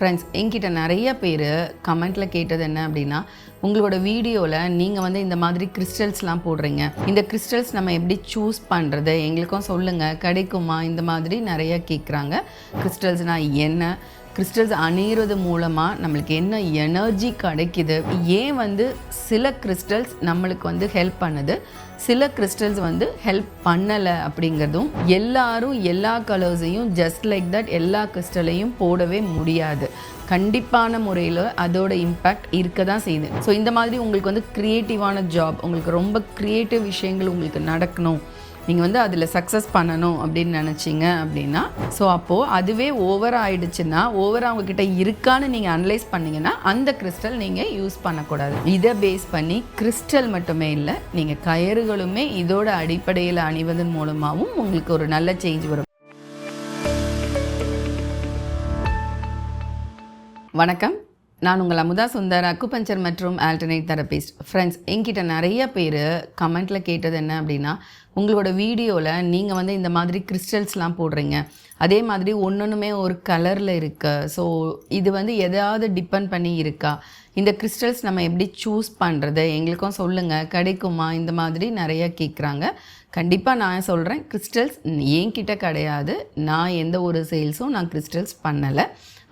Friends என்கிட்ட நிறைய பேர் கமெண்ட்டில் கேட்டது என்ன அப்படின்னா உங்களோட வீடியோவில் நீங்கள் வந்து இந்த மாதிரி கிறிஸ்டல்ஸ்லாம் போடுறீங்க. இந்த கிறிஸ்டல்ஸ் நம்ம எப்படி சூஸ் பண்ணுறது எங்களுக்கும் சொல்லுங்கள் கிடைக்குமா? இந்த மாதிரி நிறைய கேட்குறாங்க கிறிஸ்டல்ஸ்னால் என்ன? கிறிஸ்டல்ஸ் அணியிறது மூலமாக நம்மளுக்கு என்ன எனர்ஜி கிடைக்குது? ஏன் வந்து சில கிறிஸ்டல்ஸ் நம்மளுக்கு வந்து ஹெல்ப் பண்ணுது? சில கிறிஸ்டல்ஸ் வந்து ஹெல்ப் பண்ணலை அப்படிங்கிறதும் எல்லாரும் எல்லா கலர்ஸையும் ஜஸ்ட் லைக் தட் எல்லா கிறிஸ்டலையும் போடவே முடியாது. கண்டிப்பான முறையில் அதோட இம்பேக்ட் இருக்க தான் செய்யுது. ஸோ இந்த மாதிரி உங்களுக்கு வந்து க்ரியேட்டிவான ஜாப் உங்களுக்கு ரொம்ப க்ரியேட்டிவ் விஷயங்கள் உங்களுக்கு நடக்கணும். நீங்கள் வந்து அதில் சக்ஸஸ் பண்ணணும் அப்படின்னு நினச்சிங்க அப்படின்னா ஸோ அப்போது அதுவே ஓவர் ஆயிடுச்சுன்னா ஓவர் அவங்கக்கிட்ட இருக்கான்னு நீங்கள் அனலைஸ் பண்ணிங்கன்னா அந்த கிறிஸ்டல் நீங்கள் யூஸ் பண்ணக்கூடாது. இதை பேஸ் பண்ணி கிறிஸ்டல் மட்டுமே இல்லை நீங்கள் கயறுகளுமே இதோட அடிப்படையில் அணிவதன் மூலமாகவும் உங்களுக்கு ஒரு நல்ல சேஞ்ச் வரும். வணக்கம். நான் உங்கள் அமுதா சுந்தர் அக்குபஞ்சர் மற்றும் ஆல்டர்னேட் தெரபிஸ்ட் ஃப்ரெண்ட்ஸ் என்கிட்ட நிறைய பேர் கமெண்ட்டில் கேட்டது என்ன அப்படின்னா உங்களோட வீடியோவில் நீங்கள் வந்து இந்த மாதிரி கிறிஸ்டல்ஸ்லாம் போடுறீங்க. அதே மாதிரி ஒன்றுமே ஒரு கலரில் இருக்கு. ஸோ இது வந்து எதாவது டிபெண்ட் பண்ணி இருக்கா? இந்த கிறிஸ்டல்ஸ் நம்ம எப்படி சூஸ் பண்ணுறது எங்களுக்கும் சொல்லுங்கள் கிடைக்குமா? இந்த மாதிரி நிறைய கேட்குறாங்க கண்டிப்பாக நான் சொல்கிறேன் கிறிஸ்டல்ஸ் என்கிட்ட கிடையாது. நான் எந்த ஒரு சேல்ஸும் நான் கிறிஸ்டல்ஸ் பண்ணலை.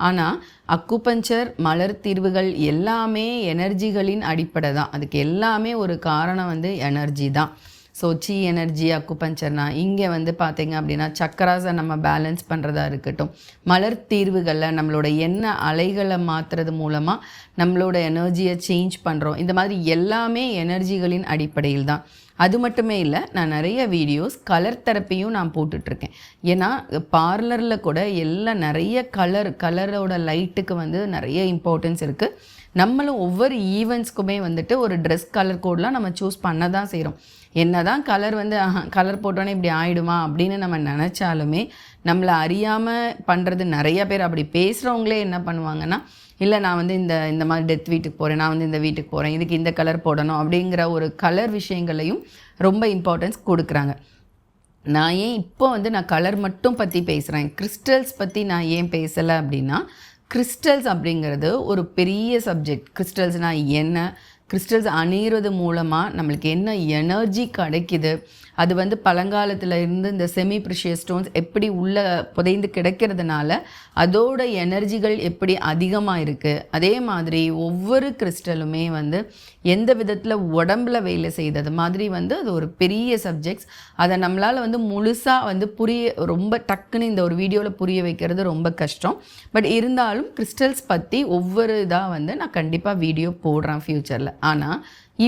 ஆனால் அக்குபஞ்சர் மலர் தீர்வுகள் எல்லாமே எனர்ஜிகளின் அடிப்படை தான் அதுக்கு எல்லாமே ஒரு காரணம் வந்து எனர்ஜி தான். ஸோ சி எனர்ஜி அக்குபஞ்சர்னா இங்கே வந்து பார்த்தீங்க அப்படின்னா சக்கராஸை நம்ம பேலன்ஸ் பண்ணுறதா இருக்கட்டும். மலர் தீர்வுகளில் நம்மளோட எண்ண அலைகளை மாற்றுறது மூலமாக நம்மளோட எனர்ஜியை சேஞ்ச் பண்ணுறோம் இந்த மாதிரி எல்லாமே எனர்ஜிகளின் அடிப்படையில் தான். அது மட்டுமே இல்லை நான் நிறைய வீடியோஸ் கலர் தெரப்பியும் நான் போட்டுட்ருக்கேன். ஏன்னா பார்லரில் கூட எல்லாம் நிறைய கலர் கலரோட லைட்டுக்கு வந்து நிறைய இம்பார்ட்டன்ஸ் இருக்குது நம்மளும் ஒவ்வொரு ஈவெண்ட்ஸ்க்குமே வந்துட்டு ஒரு ட்ரெஸ் கலர் கோட்லாம் நம்ம சூஸ் பண்ண தான் செய்கிறோம் என்ன தான் கலர் வந்து கலர் போட்டோன்னே இப்படி ஆயிடுமா அப்படின்னு நம்ம நினச்சாலுமே நம்மளை அறியாமல் பண்ணுறது நிறைய பேர் அப்படி பேசுகிறவங்களே என்ன பண்ணுவாங்கன்னா இல்லை நான் வந்து இந்த இந்த மாதிரி டெத் வீட்டுக்கு போகிறேன் நான் வந்து இந்த வீட்டுக்கு போகிறேன் இதுக்கு இந்த கலர் போடணும் அப்படிங்கிற ஒரு கலர் விஷயங்களையும் ரொம்ப இம்பார்ட்டன்ஸ் கொடுக்குறாங்க. நான் ஏன் இப்போ வந்து நான் கலர் மட்டும் பற்றி பேசுகிறேன் கிறிஸ்டல்ஸ் பற்றி நான் ஏன் பேசலை அப்படின்னா கிறிஸ்டல்ஸ் அப்படிங்கிறது ஒரு பெரிய சப்ஜெக்ட் கிறிஸ்டல்ஸ்னால் என்ன? கிறிஸ்டல்ஸ் அணியிறது மூலமாக நம்மளுக்கு என்ன எனர்ஜி கிடைக்குது? அது வந்து பழங்காலத்தில் இருந்து இந்த செமி ப்ரிஷியஸ் ஸ்டோன்ஸ் எப்படி உள்ள புதைந்து கிடைக்கிறதுனால அதோட எனர்ஜிகள் எப்படி அதிகமாக இருக்குது அதே மாதிரி ஒவ்வொரு கிறிஸ்டலுமே வந்து எந்த விதத்தில் உடம்புல வேலை செய்தது மாதிரி வந்து அது ஒரு பெரிய சப்ஜெக்ட்ஸ் அதை நம்மளால் வந்து முழுசாக வந்து புரிய ரொம்ப டக்குன்னு இந்த ஒரு வீடியோவில் புரிய வைக்கிறது ரொம்ப கஷ்டம். பட் இருந்தாலும் கிறிஸ்டல்ஸ் பற்றி ஒவ்வொரு இதாக வந்து நான் கண்டிப்பாக வீடியோ போடுறேன் ஃப்யூச்சரில் ஆனால்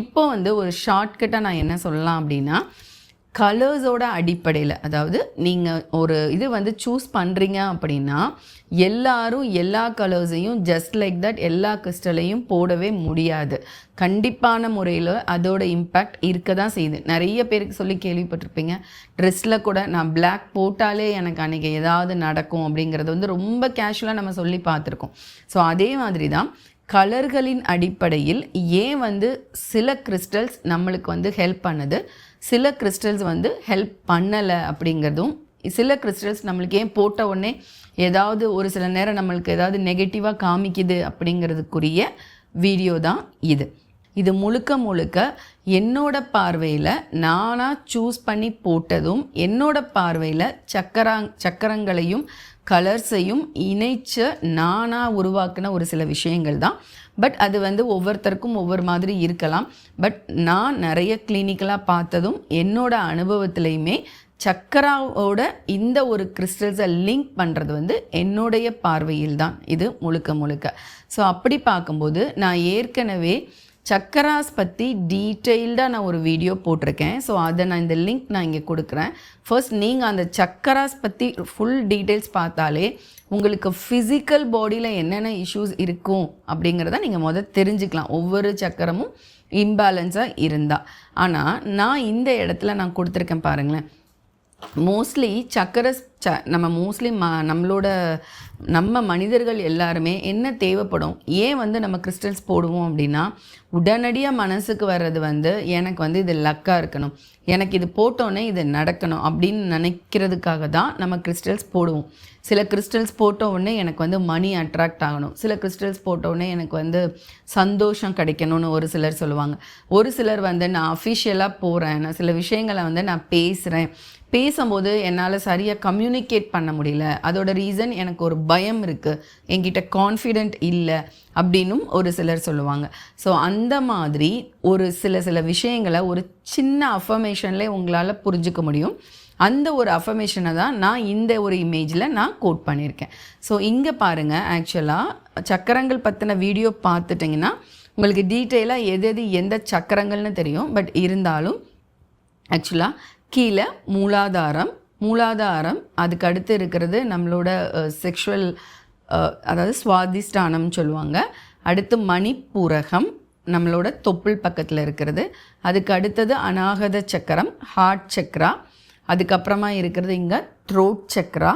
இப்போ வந்து ஒரு ஷார்ட்கட்டாக நான் என்ன சொல்லலாம் அப்படின்னா கலர்ஸோட அடிப்படையில் அதாவது நீங்கள் ஒரு இது வந்து சூஸ் பண்ணுறீங்க அப்படின்னா எல்லாரும் எல்லா கலர்ஸையும் ஜஸ்ட் லைக் தட் எல்லா கிறிஸ்டலையும் போடவே முடியாது. கண்டிப்பான முறையில் அதோட இம்பேக்ட் இருக்க தான் செய்யுது. நிறைய பேருக்கு சொல்லி கேள்விப்பட்டிருப்பீங்க ட்ரெஸ்ஸில் கூட நான் பிளாக் போட்டாலே எனக்கு அன்றைக்கி ஏதாவது நடக்கும் அப்படிங்கிறது வந்து ரொம்ப கேஷுவலாக நம்ம சொல்லி பார்த்துருக்கோம். ஸோ அதே மாதிரி தான் கலர்களின் அடிப்படையில் ஏன் வந்து சில கிறிஸ்டல்ஸ் நம்மளுக்கு வந்து ஹெல்ப் பண்ணுது? சில கிறிஸ்டல்ஸ் வந்து ஹெல்ப் பண்ணலை அப்படிங்கிறதும் சில கிறிஸ்டல்ஸ் நம்மளுக்கு ஏன் போட்ட உடனே ஏதாவது ஒரு சில நேரம் நம்மளுக்கு ஏதாவது நெகட்டிவாக காமிக்குது அப்படிங்கிறதுக்குரிய வீடியோ தான் இது. இது முழுக்க முழுக்க என்னோட பார்வையில் நானாக சூஸ் பண்ணி போட்டதும் என்னோட பார்வையில் சக்கரா சக்கரங்களையும் கலர்ஸையும் இணைச்சு நானாக உருவாக்கின ஒரு சில விஷயங்கள் தான். பட் அது வந்து ஒவ்வொருத்தருக்கும் ஒவ்வொரு மாதிரி இருக்கலாம். பட் நான் நிறைய கிளினிக்கலாக பார்த்ததும் என்னோட அனுபவத்துலேயுமே சக்கராவோட இந்த ஒரு கிறிஸ்டல்ஸை லிங்க் பண்ணுறது வந்து என்னுடைய பார்வையில் தான் இது முழுக்க முழுக்க. ஸோ அப்படி பார்க்கும்போது நான் ஏற்கனவே சக்கராஸ் பற்றி டீட்டெயில்டாக நான் ஒரு வீடியோ போட்டிருக்கேன். ஸோ அதை நான் இந்த லிங்க் நான் இங்கே கொடுக்குறேன். ஃபர்ஸ்ட் நீங்கள் அந்த சக்கராஸ் பற்றி ஃபுல் டீட்டெயில்ஸ் பார்த்தாலே உங்களுக்கு ஃபிசிக்கல் பாடியில் என்னென்ன இஷ்யூஸ் இருக்கும் அப்படிங்கிறத நீங்கள் முதல் தெரிஞ்சுக்கலாம். ஒவ்வொரு சக்கரமும் இம்பேலன்ஸாக இருந்தால் ஆனால் நான் இந்த இடத்துல நான் கொடுத்துருக்கேன் பாருங்களேன். மோஸ்ட்லி சக்கரை ச நம்ம மோஸ்ட்லி ம நம்மளோட நம்ம மனிதர்கள் எல்லாருமே என்ன தேவைப்படும்? ஏன் வந்து நம்ம கிறிஸ்டல்ஸ் போடுவோம் அப்படின்னா உடனடியாக மனசுக்கு வர்றது வந்து எனக்கு வந்து இது லக்காக இருக்கணும். எனக்கு இது போட்டோன்னே இது நடக்கணும் அப்படின்னு நினைக்கிறதுக்காக தான் நம்ம கிறிஸ்டல்ஸ் போடுவோம். சில கிறிஸ்டல்ஸ் போட்ட உடனே எனக்கு வந்து மணி அட்ராக்ட் ஆகணும். சில கிறிஸ்டல்ஸ் போட்ட உடனே எனக்கு வந்து சந்தோஷம் கிடைக்கணும்னு ஒரு சிலர் சொல்லுவாங்க. ஒரு சிலர் வந்து நான் அஃபிஷியலாக போகிறேன் நான் சில விஷயங்களை வந்து நான் பேசுகிறேன் பேசும்போது என்னால் சரியாக கம்யூனிகேட் பண்ண முடியல. அதோட ரீசன் எனக்கு ஒரு பயம் இருக்குது என்கிட்ட கான்ஃபிடென்ட் இல்லை அப்படின்னும் ஒரு சிலர் சொல்லுவாங்க. ஸோ அந்த மாதிரி ஒரு சில சில விஷயங்களை ஒரு சின்ன அஃபர்மேஷன்லேயே உங்களால் புரிஞ்சுக்க முடியும். அந்த ஒரு அஃபர்மேஷனை தான் நான் இந்த ஒரு இமேஜில் நான் கோட் பண்ணியிருக்கேன். ஸோ இங்கே பாருங்கள் ஆக்சுவலாக சக்கரங்கள் பற்றின வீடியோ பார்த்துட்டிங்கன்னா உங்களுக்கு டீட்டெயிலாக எது எது எந்த சக்கரங்கள்னு தெரியும். பட் இருந்தாலும் ஆக்சுவலாக கீழே மூலாதாரம் மூலாதாரம் அதுக்கு அடுத்து இருக்கிறது நம்மளோட செக்ஷுவல் அதாவது சுவாதிஷ்டானம்னு சொல்லுவாங்க. அடுத்து மணிப்பூரகம் நம்மளோட தொப்புள் பக்கத்தில் இருக்கிறது. அதுக்கு அடுத்தது அநாகத சக்கரம் ஹார்ட் சக்கரா அதுக்கப்புறமா இருக்கிறது இங்கே த்ரோட் சக்கரா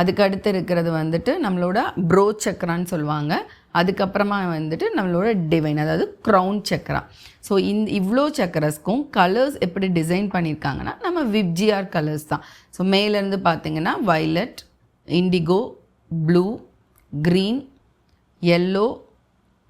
அதுக்கு அடுத்து இருக்கிறது வந்துட்டு நம்மளோட ப்ரோ சக்கரான்னு சொல்லுவாங்க. அதுக்கப்புறமா வந்துட்டு நம்மளோட டிவைன் அதாவது க்ரௌன் சக்கரா. ஸோ இந்த இவ்வளோ சக்கரஸ்க்கும் கலர்ஸ் எப்படி டிசைன் பண்ணியிருக்காங்கன்னா நம்ம விப்ஜிஆர் கலர்ஸ் தான். ஸோ மேலேருந்து பார்த்தீங்கன்னா violet indigo blue green yellow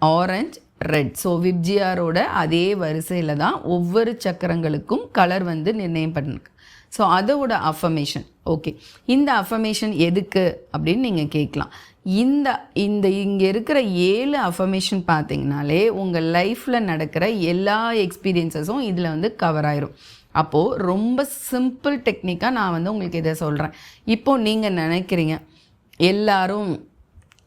orange red so விப்ஜிஆரோட அதே வரிசையில் தான் ஒவ்வொரு சக்கரங்களுக்கும் கலர் வந்து நிர்ணயம் பண்ணிருக்கு. ஸோ அதோட அஃபர்மேஷன் ஓகே இந்த அஃபர்மேஷன் எதுக்கு அப்படின்னு நீங்கள் கேட்கலாம். இந்த இந்த இங்கே இருக்கிற ஏழு அஃபர்மேஷன் பார்த்தீங்கனாலே உங்கள் லைஃப்பில் நடக்கிற எல்லா எக்ஸ்பீரியன்ஸஸும் இதில் வந்து கவர் ஆயிரும். அப்போது ரொம்ப சிம்பிள் டெக்னிக்காக நான் வந்து உங்களுக்கு இதை சொல்கிறேன் இப்போது நீங்கள் நினைக்கிறீங்க எல்லாரும்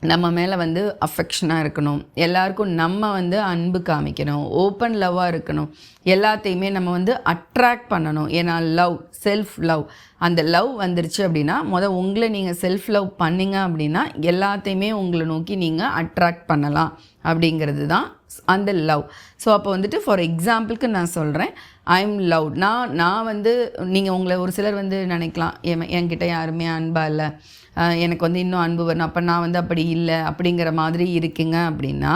நம்ம மேலே வந்து அஃபெக்ஷனாக இருக்கணும். எல்லாருக்கும் நம்ம வந்து அன்பு காமிக்கணும். ஓப்பன் லவ்வாக இருக்கணும். எல்லாத்தையுமே நம்ம வந்து அட்ராக்ட் பண்ணணும். ஏன்னா லவ் செல்ஃப் லவ் அந்த லவ் வந்துருச்சு அப்படின்னா மொதல் உங்களை நீங்கள் செல்ஃப் லவ் பண்ணிங்க அப்படின்னா எல்லாத்தையுமே உங்களை நோக்கி நீங்கள் அட்ராக்ட் பண்ணலாம் அப்படிங்கிறது தான் அந்த லவ் ஸோ அப்போ வந்துட்டு ஃபார் எக்ஸாம்பிளுக்கு நான் சொல்கிறேன் ஐ எம் லவ் நான் நான் வந்து நீங்கள் உங்களை ஒரு சிலர் வந்து நினைக்கலாம். என் என்கிட்ட யாருமே அன்பாக இல்லை. எனக்கு வந்து இன்னும் அன்பு வரணும். அப்போ நான் வந்து அப்படி இல்லை அப்படிங்கிற மாதிரி இருக்கீங்க அப்படின்னா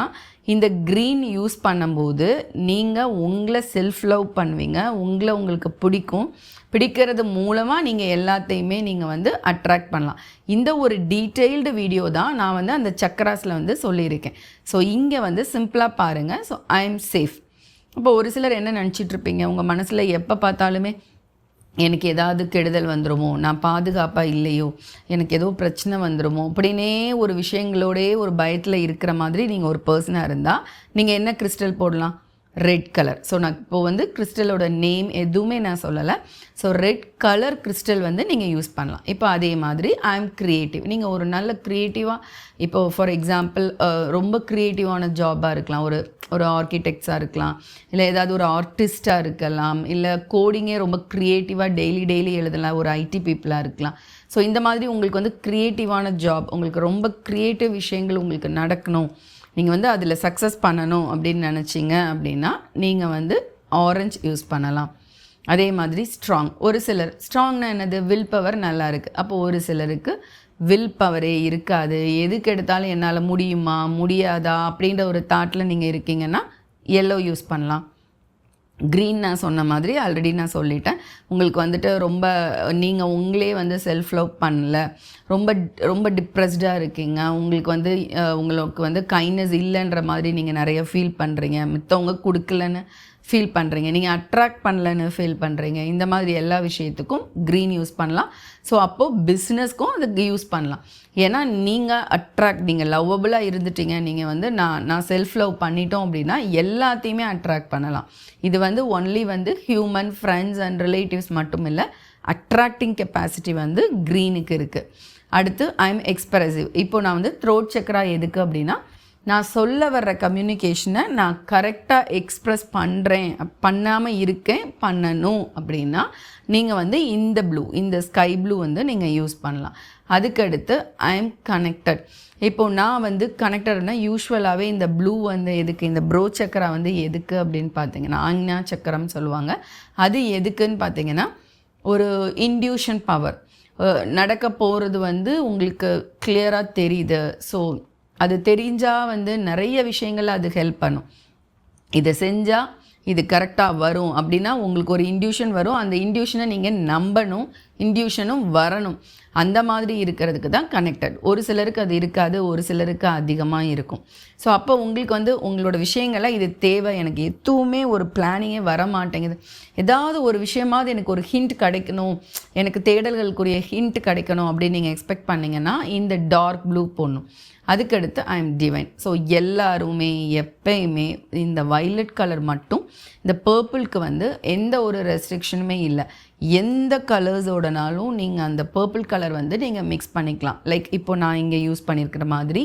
இந்த க்ரீன் யூஸ் பண்ணும்போது நீங்கள் உங்களை செல்ஃப் லவ் பண்ணுவீங்க. உங்களை உங்களுக்கு பிடிக்கும். பிடிக்கிறது மூலமாக நீங்கள் எல்லாத்தையுமே நீங்கள் வந்து அட்ராக்ட் பண்ணலாம். இந்த ஒரு டீட்டெயில்டு வீடியோ தான் நான் வந்து அந்த சக்கராஸில் வந்து சொல்லியிருக்கேன். ஸோ இங்கே வந்து சிம்பிளாக பாருங்கள் ஸோ ஐ எம் சேஃப் இப்போ ஒரு சிலர் என்ன நினச்சிட்ருப்பீங்க உங்கள் மனசில் எப்போ பார்த்தாலுமே எனக்கு ஏதாவது கெடுதல் வந்துடுமோ நான் பாதுகாப்பாக இல்லையோ? எனக்கு ஏதோ பிரச்சனை வந்துடுமோ அப்படின்னே ஒரு விஷயங்களோடே ஒரு பயத்தில் இருக்கிற மாதிரி நீங்கள் ஒரு பர்சனாக இருந்தால் நீங்கள் என்ன கிறிஸ்டல் போடலாம்? ரெட் கலர் ஸோ நான் இப்போது வந்து கிறிஸ்டலோட நேம் எதுவுமே நான் சொல்லலை. ஸோ ரெட் கலர் கிறிஸ்டல் வந்து நீங்கள் யூஸ் பண்ணலாம். இப்போ அதே மாதிரி ஐ எம் க்ரியேட்டிவ் நீங்கள் ஒரு நல்ல க்ரியேட்டிவாக இப்போ ஃபார் எக்ஸாம்பிள் ரொம்ப க்ரியேட்டிவான ஜாபாக இருக்கலாம். ஒரு ஒரு ஆர்கிடெக்ட்ஸாக இருக்கலாம். இல்லை ஏதாவது ஒரு ஆர்டிஸ்ட்டாக இருக்கலாம். இல்லை கோடிங்கே ரொம்ப க்ரியேட்டிவாக டெய்லி டெய்லி எழுதலாம். ஒரு ஐடி பீப்புளாக இருக்கலாம். ஸோ இந்த மாதிரி உங்களுக்கு வந்து க்ரியேட்டிவான ஜாப் உங்களுக்கு ரொம்ப க்ரியேட்டிவ் விஷயங்கள் உங்களுக்கு நடக்கணும். நீங்கள் வந்து அதில் சக்ஸஸ் பண்ணணும் அப்படின்னு நினச்சிங்க அப்படின்னா நீங்கள் வந்து ஆரஞ்ச் யூஸ் பண்ணலாம். அதே மாதிரி ஸ்ட்ராங் ஒரு சிலர் ஸ்ட்ராங்னா என்னது? வில் பவர் நல்லா இருக்குது அப்போது ஒரு சிலருக்கு வில் பவரே இருக்காது. எதுக்கு எடுத்தாலும் என்னால் முடியுமா? முடியாதா? அப்படின்ற ஒரு தாட்டில் நீங்கள் இருக்கீங்கன்னா எல்லோ யூஸ் பண்ணலாம். க்ரீன் நான் சொன்ன மாதிரி ஆல்ரெடி நான் சொல்லிட்டேன். உங்களுக்கு வந்துட்டு ரொம்ப நீங்கள் உங்களே வந்து செல்ஃப் லவ் பண்ணல. ரொம்ப ரொம்ப டிப்ரெஸ்டாக இருக்கீங்க. உங்களுக்கு வந்து உங்களுக்கு வந்து கைண்ட்னஸ் இல்லைன்ற மாதிரி நீங்கள் நிறைய ஃபீல் பண்ணுறீங்க மித்தவங்க கொடுக்கலன்னு ஃபீல் பண்ணுறீங்க நீங்கள் அட்ராக்ட் பண்ணலன்னு ஃபீல் பண்ணுறீங்க இந்த மாதிரி எல்லா விஷயத்துக்கும் க்ரீன் யூஸ் பண்ணலாம். ஸோ அப்போது பிஸ்னஸ்க்கும் அதுக்கு யூஸ் பண்ணலாம். ஏன்னா நீங்கள் அட்ராக்ட் நீங்கள் லவ்வபுளாக இருந்துட்டீங்க. நீங்கள் வந்து நான் நான் செல்ஃப் லவ் பண்ணிட்டோம் அப்படின்னா எல்லாத்தையுமே அட்ராக்ட் பண்ணலாம். இது வந்து ஒன்லி வந்து ஹியூமன் ஃப்ரெண்ட்ஸ் அண்ட் ரிலேட்டிவ்ஸ் மட்டும் இல்லை அட்ராக்டிங் கெப்பாசிட்டி வந்து க்ரீனுக்கு இருக்குது அடுத்து ஐ எம் எக்ஸ்பிரசிவ் இப்போ நான் வந்து த்ரோட் சக்கரா எதுக்கு அப்படின்னா நான் சொல்ல வர்ற கம்யூனிகேஷனை நான் கரெக்டாக எக்ஸ்ப்ரெஸ் பண்ணுறேன் பண்ணாமல் இருக்கேன் பண்ணணும் அப்படின்னா நீங்கள் வந்து இந்த ப்ளூ இந்த ஸ்கை ப்ளூ வந்து நீங்கள் யூஸ் பண்ணலாம். அதுக்கடுத்து ஐ எம் கனெக்டட் இப்போது நான் வந்து கனெக்டட்னா யூஸ்வலாகவே இந்த ப்ளூ வந்து எதுக்கு இந்த ப்ரோ சக்கரா வந்து எதுக்கு அப்படின்னு பார்த்தீங்கன்னா ஆஞ்ஞா சக்கரம் சொல்லுவாங்க. அது எதுக்குன்னு பார்த்தீங்கன்னா ஒரு இன்டியூஷன் பவர் நடக்க போகிறது வந்து உங்களுக்கு கிளியராக தெரியுது. ஸோ அது தெரிஞ்சால் வந்து நிறைய விஷயங்கள் அது ஹெல்ப் பண்ணும். இதை செஞ்சால் இது கரெக்டாக வரும் அப்படின்னா உங்களுக்கு ஒரு இன்டியூஷன் வரும். அந்த இன்டியூஷனை நீங்கள் நம்பணும். இன்டியூஷனும் வரணும். அந்த மாதிரி இருக்கிறதுக்கு தான் கனெக்டட் ஒரு சிலருக்கு அது இருக்காது ஒரு சிலருக்கு அதிகமாக இருக்கும். ஸோ அப்போ உங்களுக்கு வந்து உங்களோட விஷயங்களை இது தேவை. எனக்கு எதுவுமே ஒரு பிளானிங்கே வர மாட்டேங்குது ஏதாவது ஒரு விஷயமாவது எனக்கு ஒரு ஹிண்ட் கிடைக்கணும். எனக்கு தேடல்களுக்குரிய ஹிண்ட் கிடைக்கணும் அப்படின்னு நீங்கள் எக்ஸ்பெக்ட் பண்ணிங்கன்னா இந்த டார்க் ப்ளூ போடணும் அதுக்கடுத்து ஐ எம் டிவைன் ஸோ எல்லாருமே எப்பயுமே இந்த வைலட் கலர் மட்டும் இந்த பர்பிளுக்கு வந்து எந்த ஒரு ரெஸ்ட்ரிக்ஷனுமே இல்லை. எந்த கலர்ஸோடனாலும் நீங்கள் அந்த பர்பிள் கலர் வந்து நீங்கள் மிக்ஸ் பண்ணிக்கலாம். லைக் இப்போ நான் இங்கே யூஸ் பண்ணியிருக்கிற மாதிரி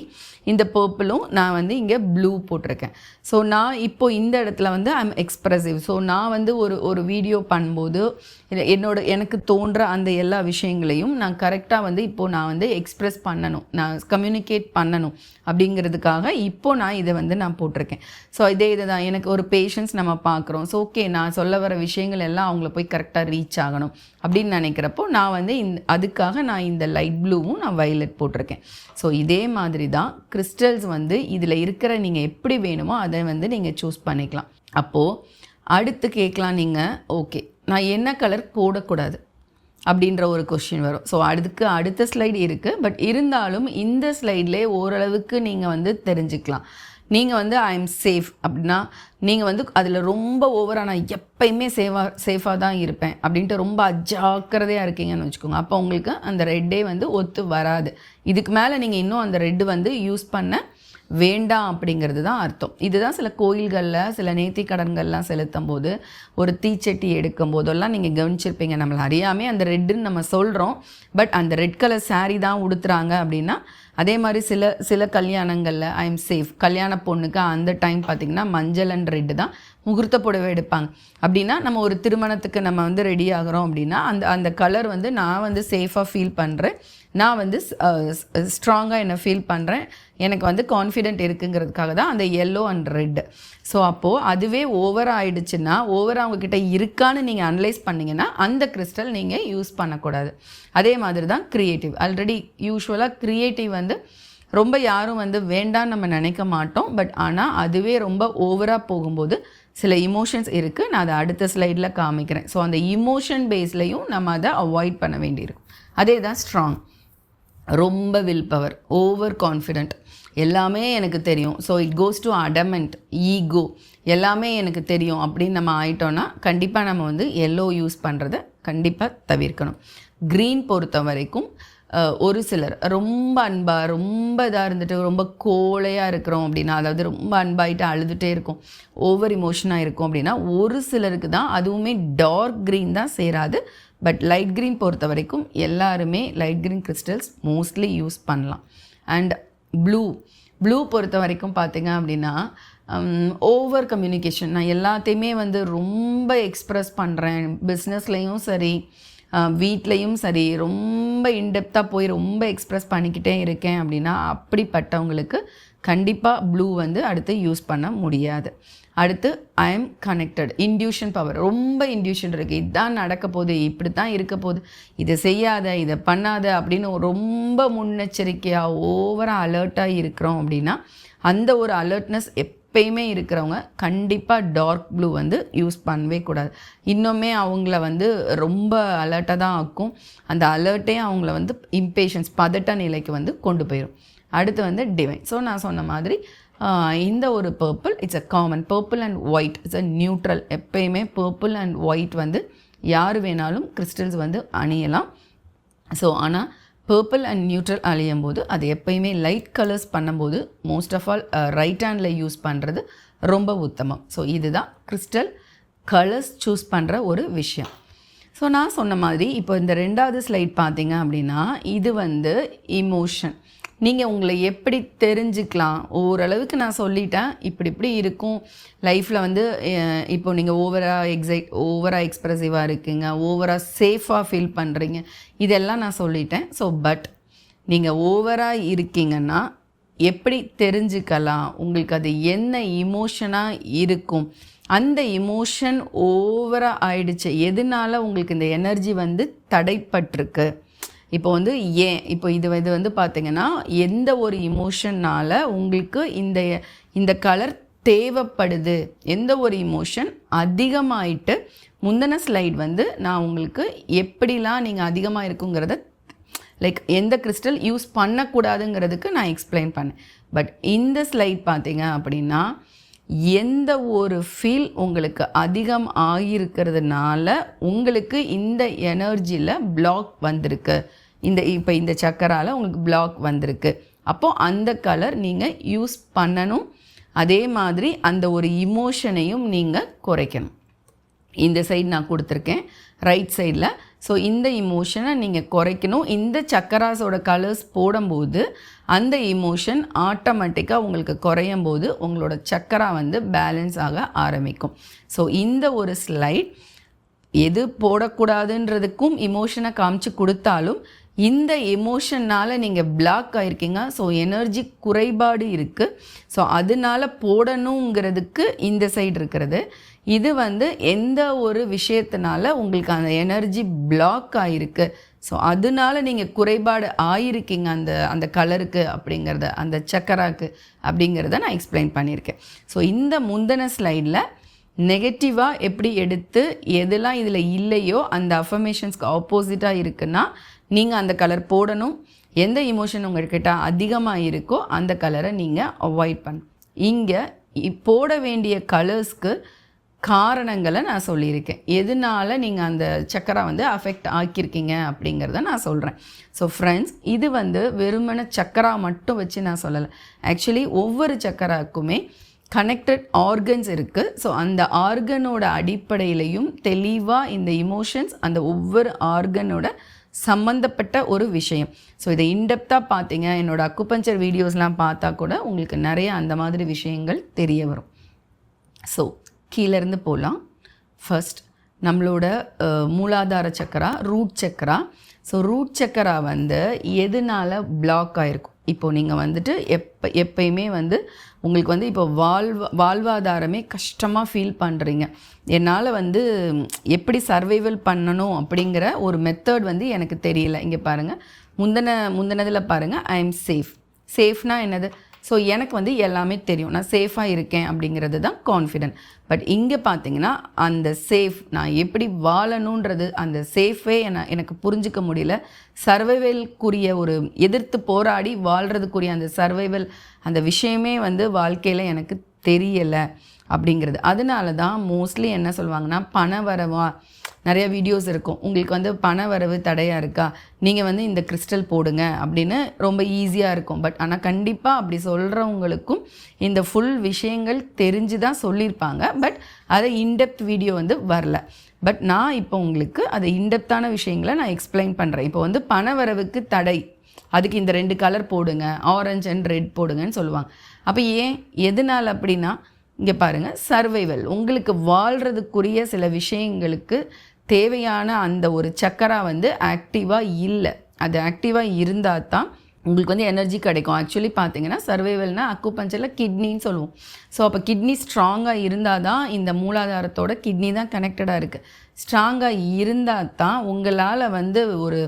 இந்த பர்பிளும் நான் வந்து இங்கே ப்ளூ போட்டிருக்கேன். ஸோ நான் இப்போ இந்த இடத்துல வந்து ஐம் எக்ஸ்ப்ரெசிவ் ஸோ நான் வந்து ஒரு ஒரு வீடியோ பண்ணும்போது என்னோட எனக்கு தோன்ற அந்த எல்லா விஷயங்களையும் நான் கரெக்டாக வந்து இப்போது நான் வந்து எக்ஸ்ப்ரெஸ் பண்ணணும். நான் கம்யூனிகேட் பண்ணணும் அப்படிங்கிறதுக்காக இப்போது நான் இதை வந்து நான் போட்டிருக்கேன். ஸோ இதே இதை தான் எனக்கு ஒரு பேஷன்ஸ் நம்ம பார்க்குறோம். ஸோ ஓகே நான் சொல்ல வர விஷயங்கள் எல்லாம் அவங்கள போய் கரெக்டாக ரீச் ஆகணும் அப்படின்னு நினைக்கிறப்போ நான் வந்து இந்த அதுக்காக நான் இந்த லைட் ப்ளூவும் நான் வயலட் போட்டிருக்கேன். ஸோ இதே மாதிரி தான் கிறிஸ்டல்ஸ் வந்து இதில் இருக்கிற நீங்கள் எப்படி வேணுமோ அதை வந்து நீங்கள் சூஸ் பண்ணிக்கலாம். அப்போது அடுத்து கேட்கலாம் நீங்கள் ஓகே நான் என்ன கலர் போடக்கூடாது? அப்படின்ற ஒரு கொஷின் வரும். ஸோ அதுக்கு அடுத்த ஸ்லைடு இருக்குது பட் இருந்தாலும் இந்த ஸ்லைட்லேயே ஓரளவுக்கு நீங்கள் வந்து தெரிஞ்சுக்கலாம். நீங்கள் வந்து ஐ எம் சேஃப் அப்படின்னா நீங்கள் வந்து அதில் ரொம்ப ஓவராக நான் எப்பயுமே சேஃபாக சேஃபாக தான் இருப்பேன் அப்படின்ட்டு ரொம்ப அஜாக்கிரதையாக இருக்கீங்கன்னு வச்சுக்கோங்க. அப்போ உங்களுக்கு அந்த ரெட்டே வந்து ஒத்து வராது. இதுக்கு மேலே நீங்கள் இன்னும் அந்த ரெட்டு வந்து யூஸ் பண்ண வேண்டாம் அப்படிங்கிறது தான் அர்த்தம். இதுதான் சில கோயில்களில் சில நேர்த்தி கடன்கள்லாம் செலுத்தும் போது ஒரு தீச்சட்டி எடுக்கும் போதெல்லாம் நீங்கள் கவனிச்சிருப்பீங்க. நம்மளை அறியாமே அந்த ரெட்டுன்னு நம்ம சொல்கிறோம் பட் அந்த ரெட் கலர் சாரீ தான் உடுத்துறாங்க அப்படின்னா அதே மாதிரி சில சில கல்யாணங்களில் ஐ எம் சேஃப் கல்யாண பொண்ணுக்கு அந்த டைம் பார்த்திங்கன்னா மஞ்சள் அண்ட் ரெட்டு தான் முகூர்த்த புடவை எடுப்பாங்க. அப்படின்னா நம்ம ஒரு திருமணத்துக்கு நம்ம வந்து ரெடி ஆகிறோம் அப்படின்னா அந்த அந்த கலர் வந்து நான் வந்து சேஃபாக ஃபீல் பண்ணுறேன் நான் வந்து ஸ்ட்ராங்காக என்னை ஃபீல் பண்ணுறேன் எனக்கு வந்து கான்ஃபிடென்ட் இருக்குங்கிறதுக்காக தான் அந்த எல்லோ அண்ட் ரெட் ஸோ அப்போது அதுவே ஓவர் ஆகிடுச்சுன்னா ஓவர் அவங்கக்கிட்ட இருக்கான்னு நீங்கள் அனலைஸ் பண்ணிங்கன்னா அந்த கிறிஸ்டல் நீங்கள் யூஸ் பண்ணக்கூடாது. அதே மாதிரி தான் க்ரியேட்டிவ் ஆல்ரெடி யூஸ்வலாக க்ரியேட்டிவ் வந்து ரொம்ப யாரும் வந்து வேண்டான்னு நம்ம நினைக்க மாட்டோம். பட் ஆனால் அதுவே ரொம்ப ஓவராக போகும்போது சில இமோஷன்ஸ் இருக்குது நான் அதை அடுத்த ஸ்லைடில் காமிக்கிறேன். ஸோ அந்த இமோஷன் பேஸ்லையும் நம்ம அதை அவாய்ட் பண்ண வேண்டியிருக்கும். அதே தான் ஸ்ட்ராங் ரொம்ப வில் பவர் ஓவர் கான்ஃபிடென்ட் எல்லாமே எனக்கு தெரியும். So it goes to adamant ego எல்லாமே எனக்கு தெரியும். அப்படின்னு நம்ம ஆயிட்டோன்னா கண்டிப்பாக நம்ம வந்து எல்லோ யூஸ் பண்ணுறத கண்டிப்பாக தவிர்க்கணும். க்ரீன் பொறுத்த வரைக்கும் ஒரு சிலர் ரொம்ப அன்பாக ரொம்ப இதாக இருந்துட்டு ரொம்ப கோழையாக இருக்கிறோம் அப்படின்னா அதாவது ரொம்ப அன்பாயிட்டு அழுதுகிட்டே இருக்கும் ஓவர் இமோஷனாக இருக்கும் அப்படின்னா ஒரு சிலருக்கு தான் அதுவுமே டார்க் க்ரீன் தான் சேராது. பட் லைட் க்ரீன் பொறுத்த வரைக்கும் எல்லாருமே light green crystals mostly use பண்ணலாம். அண்ட் ப்ளூ ப்ளூ பொறுத்த வரைக்கும் பார்த்திங்க அப்படின்னா um, ஓவர் கம்யூனிகேஷன் நான் எல்லாத்தையுமே வந்து ரொம்ப எக்ஸ்ப்ரெஸ் பண்ணுறேன் பிஸ்னஸ்லேயும் சரி um, வீட்லேயும் சரி ரொம்ப இன்டெப்த்தாக போய் ரொம்ப எக்ஸ்ப்ரெஸ் பண்ணிக்கிட்டே இருக்கேன் அப்படின்னா அப்படிப்பட்டவங்களுக்கு கண்டிப்பாக ப்ளூ வந்து அடுத்து யூஸ் பண்ண முடியாது. அடுத்து I am connected intuition power ரொம்ப இன்டியூஷன் இருக்குது இதுதான் நடக்க போகுது. இப்படி தான் இருக்க போகுது. இதை செய்யாத இதை பண்ணாத அப்படின்னு ரொம்ப முன்னெச்சரிக்கையாக ஓவராக அலர்ட்டாக இருக்கிறோம் அப்படின்னா அந்த ஒரு அலர்ட்னஸ் எப்பயுமே இருக்கிறவங்க கண்டிப்பாக டார்க் ப்ளூ வந்து யூஸ் பண்ணவே கூடாது. இன்னுமே அவங்கள வந்து ரொம்ப அலர்ட்டாக தான் ஆக்கும். அந்த அலர்ட்டே அவங்கள வந்து இம்பேஷன்ஸ் பதட்ட நிலைக்கு வந்து கொண்டு போயிடும் அடுத்து வந்து டிவைன் ஸோ நான் சொன்ன மாதிரி இந்த ஒரு purple it's a common purple and white it's a neutral எப்பயுமே பர்பிள் அண்ட் ஒயிட் வந்து யார் வேணாலும் கிறிஸ்டல்ஸ் வந்து அணியலாம். ஸோ ஆனால் பர்பிள் அண்ட் நியூட்ரல் அழியும் போது அது எப்பயுமே லைட் கலர்ஸ் பண்ணும்போது most of all right handle use பண்ணுறது ரொம்ப உத்தமம். ஸோ இதுதான் கிறிஸ்டல் கலர்ஸ் சூஸ் பண்ணுற ஒரு விஷயம். ஸோ நான் சொன்ன மாதிரி இப்போ இந்த ரெண்டாவது ஸ்லைட் பார்த்தீங்க அப்படின்னா இது வந்து இமோஷன் நீங்கள் உங்களை எப்படி தெரிஞ்சுக்கலாம்? ஓரளவுக்கு நான் சொல்லிட்டேன். இப்படி இப்படி இருக்கும். லைஃப்பில் வந்து இப்போ நீங்கள் ஓவராக எக்ஸைட் ஓவராக எக்ஸ்ப்ரெசிவாக இருக்கீங்க. ஓவராக சேஃபாக ஃபீல் பண்ணுறீங்க இதெல்லாம் நான் சொல்லிட்டேன். ஸோ பட் நீங்கள் ஓவராக இருக்கீங்கன்னா எப்படி தெரிஞ்சுக்கலாம்? உங்களுக்கு அது என்ன இமோஷனாக இருக்கும்? அந்த இமோஷன் ஓவராக ஆயிடுச்சு. எதனால உங்களுக்கு இந்த எனர்ஜி வந்து தடைப்பட்டிருக்கு? இப்போ வந்து ஏன் இப்போ இது இது வந்து பார்த்தீங்கன்னா எந்த ஒரு இமோஷன்னால் உங்களுக்கு இந்த இந்த கலர் தேவைப்படுது. எந்த ஒரு இமோஷன் அதிகமாயிட்டு முந்தின ஸ்லைட் வந்து நான் உங்களுக்கு எப்படிலாம் நீங்கள் அதிகமாக இருக்குங்கிறத லைக் எந்த கிறிஸ்டல் யூஸ் பண்ணக்கூடாதுங்கிறதுக்கு நான் எக்ஸ்பிளைன் பண்ணேன். பட் இந்த ஸ்லைட் பார்த்தீங்க அப்படின்னா எந்த ஒரு ஃபீல் உங்களுக்கு அதிகம் ஆகியிருக்கிறதுனால உங்களுக்கு இந்த எனர்ஜியில் பிளாக் வந்திருக்கு. இந்த இப்போ இந்த சக்கரால் உங்களுக்கு பிளாக் வந்திருக்கு. அப்போது அந்த கலர் நீங்கள் யூஸ் பண்ணணும். அதே மாதிரி அந்த ஒரு இமோஷனையும் நீங்கள் குறைக்கணும். இந்த சைடு நான் கொடுத்துருக்கேன். ரைட் சைடில் ஸோ இந்த இமோஷனை நீங்கள் குறைக்கணும். இந்த சக்கராஸோட கலர்ஸ் போடும்போது அந்த இமோஷன் ஆட்டோமேட்டிக்காக உங்களுக்கு குறையும் போது உங்களோட சக்கரா வந்து பேலன்ஸ் ஆக ஆரம்பிக்கும். ஸோ இந்த ஒரு ஸ்லைட் எது போடக்கூடாதுன்றதுக்கும் இமோஷனை காமிச்சு கொடுத்தாலும் இந்த எமோஷன்னால் நீங்கள் பிளாக் ஆகிருக்கீங்க ஸோ எனர்ஜி குறைபாடு இருக்குது ஸோ அதனால போடணுங்கிறதுக்கு இந்த சைடு இருக்கிறது. இது வந்து எந்த ஒரு விஷயத்தினால உங்களுக்கு அந்த எனர்ஜி பிளாக் ஆகிருக்கு ஸோ அதனால நீங்கள் குறைபாடு ஆயிருக்கீங்க அந்த அந்த கலருக்கு அப்படிங்கிறத அந்த சக்கராக்கு அப்படிங்கிறத நான் எக்ஸ்பிளைன் பண்ணியிருக்கேன். ஸோ இந்த முந்தின ஸ்லைடில் நெகட்டிவாக எப்படி எடுத்து எதெல்லாம் இதில் இல்லையோ அந்த அஃபர்மேஷன்ஸ்க்கு ஆப்போசிட்டாக இருக்குன்னா நீங்கள் அந்த கலர் போடணும். எந்த இமோஷன் உங்கள்கிட்ட அதிகமாக இருக்கோ அந்த கலரை நீங்கள் அவாய்ட் பண்ணணும். இங்கே போட வேண்டிய கலர்ஸ்க்கு காரணங்களை நான் சொல்லியிருக்கேன். எதனால நீங்கள் அந்த சக்கரை வந்து அஃபெக்ட் ஆக்கியிருக்கீங்க அப்படிங்கிறத நான் சொல்கிறேன் ஸோ ஃப்ரெண்ட்ஸ் இது வந்து வெறுமன சக்கரா மட்டும் வச்சு நான் சொல்லலை. ஆக்சுவலி ஒவ்வொரு சக்கராக்குமே கனெக்டட் ஆர்கன்ஸ் இருக்குது ஸோ அந்த ஆர்கனோட அடிப்படையிலையும் தெளிவாக இந்த இமோஷன்ஸ் அந்த ஒவ்வொரு ஆர்கனோட சம்மந்தப்பட்ட ஒரு விஷயம். ஸோ இதை இன்டெப்த்தாக பார்த்தீங்க. என்னோடய அக்குப்பஞ்சர் வீடியோஸ்லாம் பார்த்தா கூட உங்களுக்கு நிறைய அந்த மாதிரி விஷயங்கள் தெரிய வரும். ஸோ கீழேருந்து போகலாம். ஃபர்ஸ்ட் நம்மளோட Muladhara chakra root chakra. So root chakra வந்து எதனால் பிளாக் ஆகிருக்கும் இப்போது நீங்கள் வந்துட்டு எப்போ எப்பயுமே வந்து உங்களுக்கு வந்து இப்போ வாழ்வா வாழ்வாதாரமே கஷ்டமாக ஃபீல் பண்ணுறீங்க என்னால் வந்து எப்படி சர்வைவல் பண்ணணும் அப்படிங்கிற ஒரு மெத்தட் வந்து எனக்கு தெரியல. இங்கே பாருங்கள் முந்தின முந்தினதில் பாருங்கள் ஐ எம் சேஃப் சேஃப்னா என்னது? ஸோ எனக்கு வந்து எல்லாமே தெரியும். நான் சேஃபாக இருக்கேன் அப்படிங்கிறது தான் கான்ஃபிடென்ட் பட் இங்கே பார்த்தீங்கன்னா அந்த சேஃப் நான் எப்படி வாழணுன்றது அந்த சேஃபே என எனக்கு புரிஞ்சிக்க முடியல. சர்வைவல்குரிய ஒரு எதிர்த்து போராடி வாழ்கிறதுக்குரிய அந்த சர்வைவல் அந்த விஷயமே வந்து வாழ்க்கையில் எனக்கு தெரியலை அப்படிங்கிறது. அதனால தான் மோஸ்ட்லி என்ன சொல்லுவாங்கன்னா பண வரவா நிறைய வீடியோஸ் இருக்கும். உங்களுக்கு வந்து பண வரவு தடையாக இருக்கா? நீங்கள் வந்து இந்த கிறிஸ்டல் போடுங்க அப்படின்னு ரொம்ப ஈஸியாக இருக்கும். பட் ஆனால் கண்டிப்பாக அப்படி சொல்கிறவங்களுக்கும் இந்த ஃபுல் விஷயங்கள் தெரிஞ்சு தான் சொல்லியிருப்பாங்க. பட் அதை இன்டெப்த் வீடியோ வந்து வரல. பட் நான் இப்போ உங்களுக்கு அதை இன்டெப்த்தான விஷயங்களை நான் எக்ஸ்பிளைன் பண்ணுறேன் இப்போ வந்து பண வரவுக்கு தடை. அதுக்கு இந்த ரெண்டு கலர் போடுங்க. ஆரஞ்ச் அண்ட் ரெட் போடுங்கன்னு சொல்லுவாங்க. அப்போ ஏன்? எதனால் அப்படின்னா இங்கே பாருங்கள் சர்வைவல் உங்களுக்கு வாழ்கிறதுக்குரிய சில விஷயங்களுக்கு தேவையான அந்த ஒரு சக்கரா வந்து ஆக்டிவாக இல்லை. அது ஆக்டிவாக இருந்தால் தான் உங்களுக்கு வந்து எனர்ஜி கிடைக்கும். ஆக்சுவலி பார்த்தீங்கன்னா சர்வைவல்னால் அக்குபஞ்சரில் கிட்னின்னு சொல்லுவோம். ஸோ அப்போ கிட்னி ஸ்ட்ராங்காக இருந்தால் தான் இந்த மூலாதாரத்தோட கிட்னி தான் கனெக்டடாக இருக்குது ஸ்ட்ராங்காக இருந்தால் தான் உங்களால் வந்து ஒரு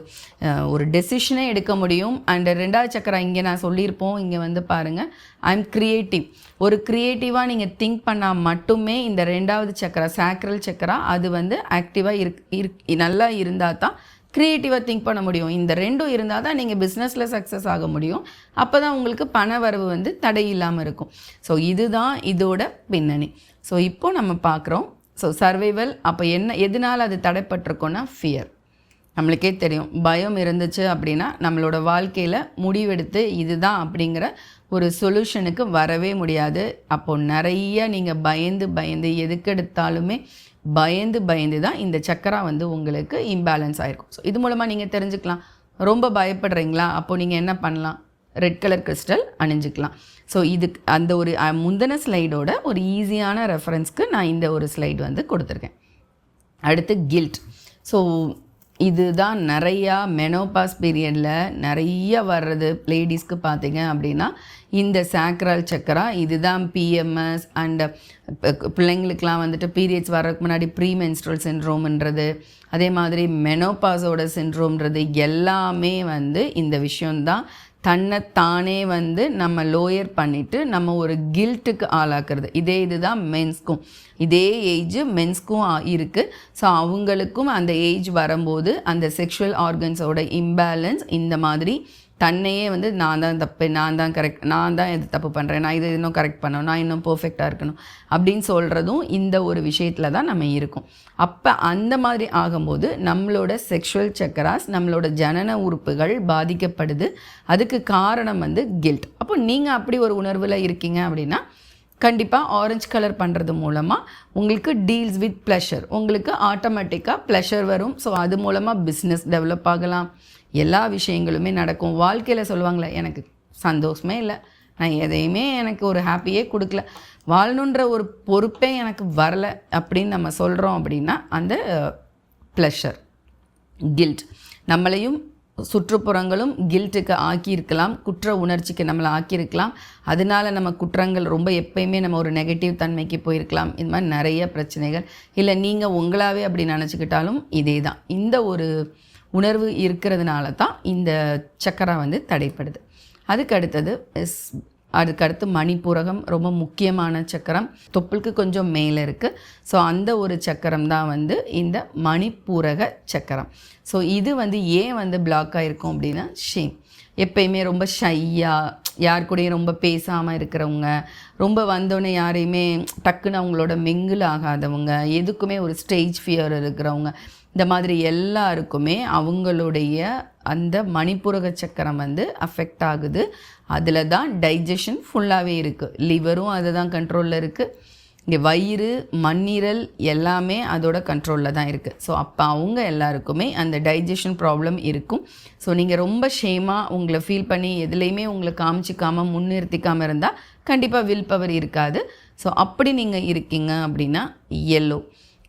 ஒரு டெசிஷனே எடுக்க முடியும். அண்ட் ரெண்டாவது சக்கரம் இங்கே நான் சொல்லியிருப்போம். இங்கே வந்து பாருங்கள் ஐ எம் க்ரியேட்டிவ் ஒரு க்ரியேட்டிவாக நீங்கள் திங்க் பண்ணால் மட்டுமே இந்த ரெண்டாவது சக்கரா சாக்ரல் சக்கரா அது வந்து ஆக்டிவாக இருக் நல்லா இருந்தால் தான் க்ரியேட்டிவாக திங்க் பண்ண முடியும். இந்த ரெண்டும் இருந்தால் தான் நீங்கள் பிஸ்னஸில் சக்ஸஸ் ஆக முடியும். அப்போ தான் உங்களுக்கு பண வரவு வந்து தடை இல்லாமல் இருக்கும். ஸோ இதுதான் இதோட பின்னணி. ஸோ இப்போ நம்ம பார்க்குறோம். ஸோ சர்வைவல் அப்போ என்ன எதனால் அது தடைப்பட்டிருக்கோன்னா ஃபியர் நம்மளுக்கே தெரியும். பயம் இருந்துச்சு அப்படின்னா நம்மளோட வாழ்க்கையில் முடிவெடுத்து இதுதான் அப்படிங்கிற ஒரு சொல்யூஷனுக்கு வரவே முடியாது. அப்போது நிறைய நீங்கள் பயந்து பயந்து எதுக்கெடுத்தாலுமே பயந்து பயந்து தான் இந்த சக்கரா வந்து உங்களுக்கு இம்பேலன்ஸ் ஆகிருக்கும் ஸோ இது மூலமாக நீங்கள் தெரிஞ்சுக்கலாம். ரொம்ப பயப்படுறீங்களா? அப்போது நீங்கள் என்ன பண்ணலாம்? ரெட் கலர் கிறிஸ்டல் அணிஞ்சிக்கலாம். ஸோ இது அந்த ஒரு முந்தின ஸ்லைடோட ஒரு ஈஸியான ரெஃபரன்ஸ்க்கு நான் இந்த ஒரு ஸ்லைடு வந்து கொடுத்துருக்கேன். அடுத்து கில்ட் ஸோ இதுதான் நிறையா மெனோபாஸ் பீரியடில் நிறைய வர்றது. லேடிஸ்க்கு பார்த்தீங்க அப்படின்னா இந்த சாக்ரால் சக்கரா இதுதான் பிஎம்எஸ் அண்ட் பிள்ளைங்களுக்கெலாம் வந்துட்டு பீரியட்ஸ் வர்றதுக்கு முன்னாடி ப்ரீ மென்ஸ்ட்ரல் சின்ட்ரோம்ன்றது அதே மாதிரி மெனோபாஸோட சின்ட்ரோம்ன்றது எல்லாமே வந்து இந்த விஷயந்தான் தன்னை தானே வந்து நம்ம லோயர் பண்ணிவிட்டு நம்ம ஒரு கில்ட்டுக்கு ஆளாக்குறது. இதே இதுதான் மென்ஸ்க்கும் இதே ஏஜ் மென்ஸ்க்கும் இருக்குது ஸோ அவங்களுக்கும் அந்த ஏஜ் வரும்போது அந்த செக்ஷுவல் ஆர்கன்ஸோட இம்பேலன்ஸ் இந்த மாதிரி தன்னையே வந்து நான் தான் தப்பு நான் தான் கரெக்ட் நான் தான் இது தப்பு பண்ணுறேன் நான் இது இன்னும் கரெக்ட் பண்ணணும் நான் இன்னும் பர்ஃபெக்டாக இருக்கணும் அப்படின்னு சொல்கிறதும் இந்த ஒரு விஷயத்தில் தான் நம்ம இருக்கோம். அப்போ அந்த மாதிரி ஆகும்போது நம்மளோட செக்ஷுவல் சக்கராஸ் நம்மளோட ஜனன உறுப்புகள் பாதிக்கப்படுது. அதுக்கு காரணம் வந்து கில்ட் அப்போ நீங்கள் அப்படி ஒரு உணர்வில் இருக்கீங்க அப்படின்னா கண்டிப்பாக ஆரஞ்சு கலர் பண்ணுறது மூலமாக உங்களுக்கு டீல்ஸ் வித் ப்ளஷர் உங்களுக்கு ஆட்டோமேட்டிக்காக ப்ளஷர் வரும். ஸோ அது மூலமாக பிஸ்னஸ் டெவலப் ஆகலாம். எல்லா விஷயங்களுமே நடக்கும். வாழ்க்கையில் சொல்லுவாங்களே எனக்கு சந்தோஷமே இல்லை. நான் எதையுமே எனக்கு ஒரு ஹாப்பியே கொடுக்கல. வாழணுன்ற ஒரு பொறுப்பே எனக்கு வரலை அப்படின்னு நம்ம சொல்கிறோம் அப்படின்னா அந்த ப்ளஷர் கில்ட் நம்மளையும் சுற்றுப்புறங்களும் கில்ட்டுக்கு ஆக்கியிருக்கலாம். குற்ற உணர்ச்சிக்கு நம்மளை ஆக்கியிருக்கலாம். அதனால நம்ம குற்றங்கள் ரொம்ப எப்பயுமே நம்ம ஒரு நெகட்டிவ் தன்மைக்கு போயிருக்கலாம். இது மாதிரி நிறைய பிரச்சனைகள். இல்லை நீங்கள் உங்களாவே அப்படி நினச்சிக்கிட்டாலும் இதே தான் இந்த ஒரு உணர்வு இருக்கிறதுனால தான் இந்த சக்கரம் வந்து தடைப்படுது. அதுக்கு அடுத்தது எஸ் அதுக்கு அடுத்து மணிப்பூரகம் ரொம்ப முக்கியமான சக்கரம். தொப்புளுக்கு கொஞ்சம் மேலே இருக்குது ஸோ அந்த ஒரு சக்கரம் தான் வந்து இந்த மணிப்பூரக சக்கரம். ஸோ இது வந்து ஏன் வந்து பிளாக் ஆகிருக்கும் அப்படின்னா ஷேம் எப்பயுமே ரொம்ப ஷையாக யார் கூடயும் ரொம்ப பேசாமல் இருக்கிறவங்க ரொம்ப வந்தோடனே யாரையுமே டக்குன்னு அவங்களோட மிங்கிள் ஆகாதவங்க எதுக்குமே ஒரு ஸ்டேஜ் ஃபியர் இருக்கிறவங்க இந்த மாதிரி எல்லாருக்குமே அவங்களுடைய அந்த மணிப்புரக சக்கரம் வந்து அஃபெக்ட் ஆகுது. அதில் தான் டைஜஷன் ஃபுல்லாகவே இருக்குது லிவரும் அதை தான் கண்ட்ரோலில் இருக்குது இங்கே வயிறு மண்ணீரல் எல்லாமே அதோட கண்ட்ரோலில் தான் இருக்குது ஸோ அப்போ அவங்க எல்லாருக்குமே அந்த டைஜஷன் ப்ராப்ளம் இருக்கும். ஸோ நீங்கள் ரொம்ப ஷேமாக உங்களை ஃபீல் பண்ணி எதுலேயுமே உங்களை காமிச்சிக்காமல் முன்னிறுத்திக்காமல் இருந்தால் கண்டிப்பாக வில் பவர் இருக்காது. ஸோ அப்படி நீங்கள் இருக்கீங்க அப்படின்னா எல்லோ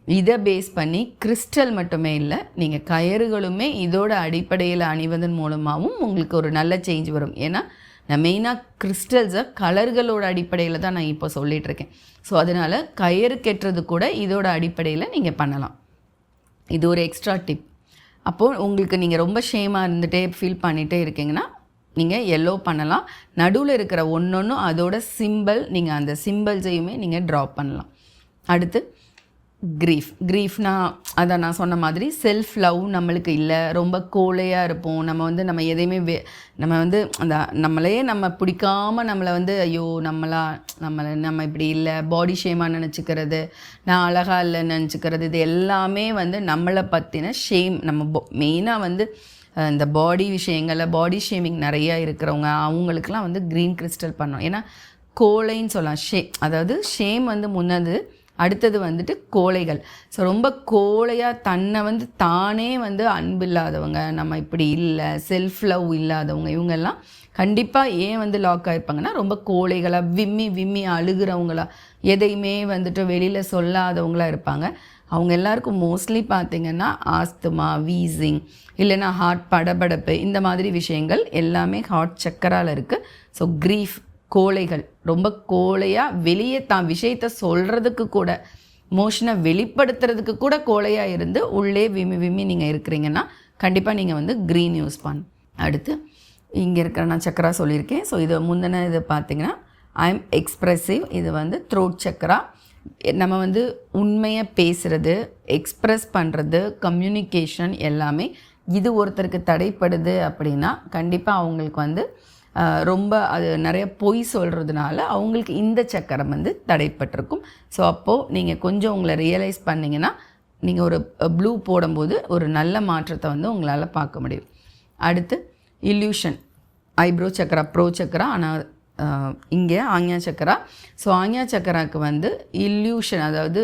இதை பேஸ் பண்ணி கிறிஸ்டல் மட்டுமே இல்லை நீங்கள் கயறுகளுமே இதோட அடிப்படையில் அணிவதன் மூலமாகவும் உங்களுக்கு ஒரு நல்ல சேஞ்ச் வரும். ஏன்னா நான் மெயினாக கிறிஸ்டல்ஸை கலர்களோட அடிப்படையில் தான் நான் இப்போ சொல்லிகிட்டு இருக்கேன் ஸோ அதனால் கயிறு கெட்டுறது கூட இதோட அடிப்படையில் நீங்கள் பண்ணலாம். இது ஒரு எக்ஸ்ட்ரா டிப் அப்போது உங்களுக்கு நீங்கள் ரொம்ப ஷேமாக இருந்துகிட்டே ஃபீல் பண்ணிகிட்டே இருக்கீங்கன்னா நீங்கள் எல்லோ பண்ணலாம். நடுவில் இருக்கிற ஒன்று ஒன்றும் அதோட சிம்பிள் நீங்கள் அந்த சிம்பிள்ஸையுமே நீங்கள் ட்ராப் பண்ணலாம். அடுத்து க்ரீஃப் க்ரீஃப்னா அதை நான் சொன்ன மாதிரி செல்ஃப் லவ் நம்மளுக்கு இல்லை. ரொம்ப கோழையாக இருப்போம். நம்ம வந்து நம்ம எதையுமே வே நம்ம வந்து அந்த நம்மளே நம்ம பிடிக்காமல் நம்மளை வந்து ஐயோ நம்மளா நம்மளை நம்ம இப்படி இல்லை பாடி ஷேமாக நினச்சிக்கிறது நான் அழகாக இல்லைன்னு நினச்சிக்கிறது இது எல்லாமே வந்து நம்மளை பற்றின ஷேம் நம்ம மெயினாக வந்து இந்த பாடி விஷயங்களில் பாடி ஷேமிங் நிறையா இருக்கிறவங்க அவங்களுக்குலாம் வந்து க்ரீன் கிறிஸ்டல் பண்ணோம் ஏன்னா கோழைன்னு சொல்லலாம். ஷே அதாவது ஷேம் வந்து முன்னது அடுத்தது வந்துட்டு கோழைகள். ஸோ ரொம்ப கோழையாக தன்னை வந்து தானே வந்து அன்பு இல்லாதவங்க நம்ம இப்படி இல்லை செல்ஃப் லவ் இல்லாதவங்க இவங்கெல்லாம் கண்டிப்பாக ஏன் வந்து லாக் ஆகிருப்பாங்கன்னா ரொம்ப கோழைகளாக விம்மி விம்மி அழுகிறவங்களா எதையுமே வந்துட்டு வெளியில் சொல்லாதவங்களாக இருப்பாங்க. அவங்க எல்லாருக்கும் மோஸ்ட்லி பார்த்திங்கன்னா ஆஸ்துமா வீசிங் இல்லைன்னா ஹார்ட் படபடப்பு இந்த மாதிரி விஷயங்கள் எல்லாமே ஹார்ட் சக்கரால் இருக்குது ஸோ க்ரீஃப் கோழைகள். ரொம்ப கோழையாக வெளியே தான் விஷயத்த சொல்கிறதுக்கு கூட மோஷனை வெளிப்படுத்துறதுக்கு கூட கோழையாக இருந்து உள்ளே விம்மி விம்மி நீங்கள் இருக்கிறீங்கன்னா கண்டிப்பாக நீங்கள் வந்து க்ரீன் யூஸ் பண்ண அடுத்து இங்கே இருக்கிற நான் சக்கரா சொல்லியிருக்கேன். ஸோ இது முந்தின இது பார்த்தீங்கன்னா ஐ எம் எக்ஸ்ப்ரெசிவ் இது வந்து த்ரோட் சக்கரா. நம்ம வந்து உண்மையை பேசுகிறது எக்ஸ்ப்ரெஸ் பண்ணுறது கம்யூனிகேஷன் எல்லாமே இது ஒருத்தருக்கு தடைப்படுது அப்படின்னா கண்டிப்பாக அவங்களுக்கு வந்து ரொம்ப அது நிறைய பொய் சொல்கிறதுனால அவங்களுக்கு இந்த சக்கரம் வந்து தடைப்பட்டிருக்கும். ஸோ அப்போது நீங்கள் கொஞ்சம் உங்களை ரியலைஸ் பண்ணிங்கன்னா நீங்கள் ஒரு ப்ளூ போடும்போது ஒரு நல்ல மாற்றத்தை வந்து உங்களால் பார்க்க முடியும். அடுத்து illusion eyebrow chakra brow chakra ஆனால் இங்கே ஆங்யா சக்கரா. ஸோ ஆங்யா சக்கராவுக்கு வந்து இல்யூஷன் அதாவது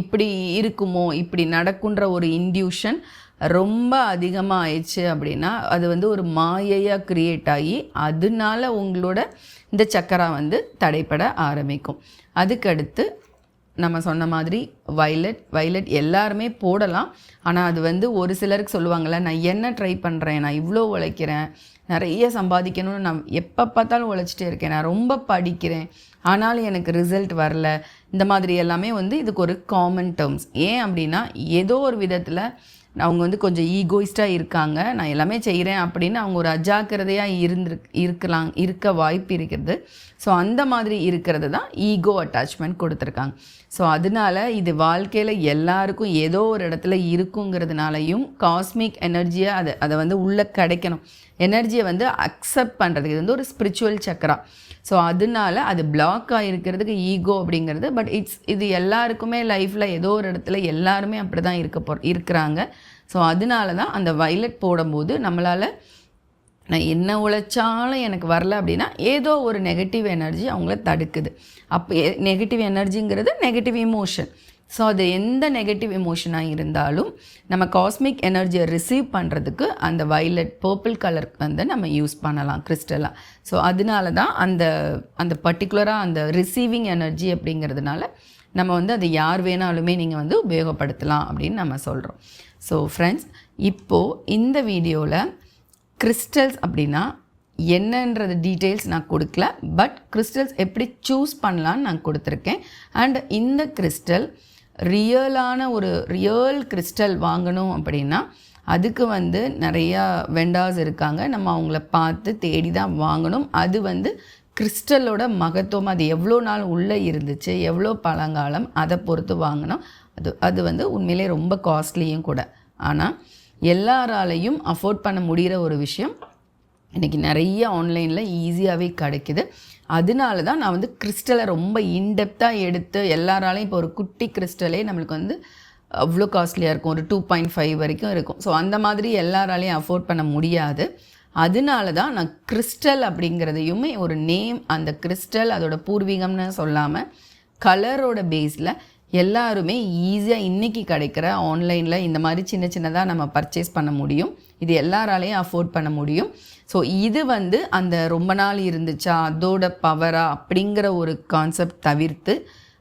இப்படி இருக்குமோ இப்படி நடக்குன்ற ஒரு இன்டியூஷன் ரொம்ப அதிகமாக ஆயிடுச்சு அப்படின்னா அது வந்து ஒரு மாயையாக க்ரியேட் ஆகி அதனால உங்களோட இந்த சக்கரா வந்து தடைப்பட ஆரம்பிக்கும். அதுக்கடுத்து நம்ம சொன்ன மாதிரி வைலட் வைலட் எல்லாருமே போடலாம். ஆனால் அது வந்து ஒரு சிலருக்கு சொல்லுவாங்கள்ல நான் என்ன ட்ரை பண்ணுறேன் நான் இவ்வளோ உழைக்கிறேன். நிறைய சம்பாதிக்கணும்னு நான் எப்போ பார்த்தாலும் உழைச்சிட்டே இருக்கேன். நான் ரொம்ப படிக்கிறேன். ஆனாலும் எனக்கு ரிசல்ட் வரல. இந்த மாதிரி எல்லாமே வந்து இதுக்கு ஒரு காமன் டேர்ம்ஸ் ஏன் அப்படின்னா ஏதோ ஒரு விதத்தில் அவங்க வந்து கொஞ்சம் ஈகோயிஸ்டாக இருக்காங்க. நான் எல்லாமே செய்கிறேன் அப்படின்னு அவங்க ஒரு அஜாக்கிரதையாக இருந்திரு இருக்கலாம் இருக்க வாய்ப்பு இருக்கிறது ஸோ அந்த மாதிரி இருக்கிறது தான் ஈகோ அட்டாச்மெண்ட் கொடுத்துருக்காங்க. ஸோ அதனால இது வாழ்க்கையில் எல்லாருக்கும் ஏதோ ஒரு இடத்துல இருக்குங்கிறதுனாலையும் காஸ்மிக் எனர்ஜியை அதை அதை வந்து உள்ளே கிடைக்கணும். எனர்ஜியை வந்து அக்செப்ட் பண்ணுறதுக்கு இது வந்து ஒரு ஸ்பிரிச்சுவல் சக்கரா. ஸோ அதனால அது பிளாக் ஆகிருக்கிறதுக்கு ஈகோ அப்படிங்கிறது பட் இட்ஸ் இது எல்லாருக்குமே லைஃப்பில் ஏதோ ஒரு இடத்துல எல்லாருமே அப்படி தான் இருக்க போ இருக்கிறாங்க. ஸோ அதனால தான் அந்த வைலட் போடும்போது நம்மளால் நான் என்ன உழைச்சாலும் எனக்கு வரல அப்படின்னா ஏதோ ஒரு நெகட்டிவ் எனர்ஜி அவங்கள தடுக்குது. அப்போ நெகட்டிவ் எனர்ஜிங்கிறது நெகட்டிவ் இமோஷன் ஸோ அது எந்த நெகட்டிவ் எமோஷனாக இருந்தாலும் நம்ம காஸ்மிக் எனர்ஜியை ரிசீவ் பண்ணுறதுக்கு அந்த வைலட் பர்பிள் கலர் வந்து நம்ம யூஸ் பண்ணலாம் கிறிஸ்டலாக ஸோ அதனால தான் அந்த அந்த பர்டிகுலராக அந்த ரிசீவிங் எனர்ஜி அப்படிங்கிறதுனால நம்ம வந்து அதை யார் வேணாலுமே நீங்கள் வந்து உபயோகப்படுத்தலாம் அப்படின்னு நம்ம சொல்கிறோம் ஸோ ஃப்ரெண்ட்ஸ் இப்போது இந்த வீடியோவில் கிறிஸ்டல்ஸ் அப்படின்னா என்னன்றது டீட்டெயில்ஸ் நான் கொடுக்கல பட் கிறிஸ்டல்ஸ் எப்படி சூஸ் பண்ணலான்னு நான் கொடுத்துருக்கேன். அண்ட் இந்த கிறிஸ்டல் ரியலான ஒரு ரியல் கிறிஸ்டல் வாங்கணும் அப்படின்னா அதுக்கு வந்து நிறையா வெண்டாஸ் இருக்காங்க. நம்ம அவங்கள பார்த்து தேடி தான் வாங்கணும். அது வந்து கிறிஸ்டலோட மகத்துவம் அது எவ்வளோ நாள் உள்ளே இருந்துச்சு எவ்வளோ பழங்காலம் அதை பொறுத்து வாங்கினோம் அது அது வந்து உண்மையிலே ரொம்ப காஸ்ட்லியும் கூட. ஆனால் எல்லாராலையும் அஃபோர்ட் பண்ண முடிகிற ஒரு விஷயம். இன்றைக்கி நிறைய ஆன்லைனில் ஈஸியாகவே கிடைக்குது. அதனால தான் நான் வந்து கிறிஸ்டலை ரொம்ப இன்டெப்த்தாக எடுத்து எல்லாராலையும் இப்போ ஒரு குட்டி கிறிஸ்டலே நம்மளுக்கு வந்து அவ்வளோ காஸ்ட்லியாக இருக்கும். ஒரு டூ பாயிண்ட் ஃபைவ் வரைக்கும் இருக்கும். ஸோ அந்த மாதிரி எல்லாராலையும் அஃபோர்ட் பண்ண முடியாது. அதனால தான் நான் கிறிஸ்டல் அப்படிங்கிறதையுமே ஒரு நேம் அந்த கிறிஸ்டல் அதோட பூர்வீகம்னு சொல்லாமல் கலரோட பேஸில் எல்லாருமே ஈஸியாக இன்றைக்கி கிடைக்கிற ஆன்லைனில் இந்த மாதிரி சின்ன சின்னதாக நம்ம பர்ச்சேஸ் பண்ண முடியும். இது எல்லாராலையும் அஃபோர்ட் பண்ண முடியும். ஸோ இது வந்து அந்த ரொம்ப நாள் இருந்துச்சா அதோட பவரா அப்படிங்கிற ஒரு கான்செப்ட் தவிர்த்து